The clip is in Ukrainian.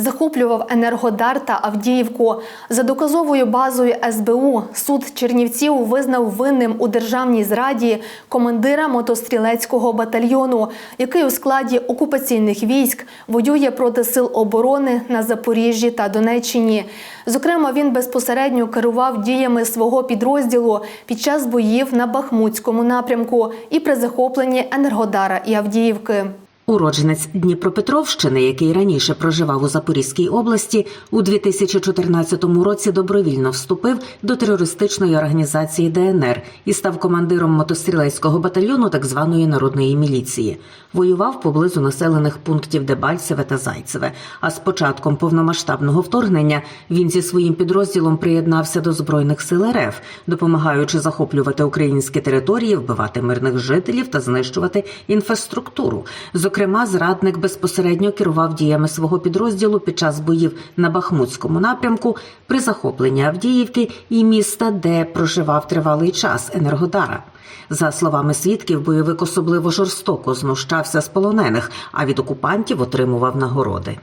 захоплював Енергодар та Авдіївку. За доказовою базою СБУ суд Чернівців визнав винним у державній зраді командира мотострілецького батальйону, який у складі окупаційних військ воює проти сил оборони на Запоріжжі та Донеччині. Зокрема, він безпосередньо керував діями свого підрозділу під час боїв на Бахмутському напрямку і при захопленні Енергодара і Авдіївки. Уродженець Дніпропетровщини, який раніше проживав у Запорізькій області, у 2014 році добровільно вступив до терористичної організації ДНР і став командиром мотострілецького батальйону так званої народної міліції. Воював поблизу населених пунктів Дебальцеве та Зайцеве. А з початком повномасштабного вторгнення він зі своїм підрозділом приєднався до збройних сил РФ, допомагаючи захоплювати українські території, вбивати мирних жителів та знищувати інфраструктуру. Зокрема, зрадник безпосередньо керував діями свого підрозділу під час боїв на Бахмутському напрямку при захопленні Авдіївки і міста, де проживав тривалий час Енергодара. За словами свідків, бойовик особливо жорстоко знущався з полонених, а від окупантів отримував нагороди.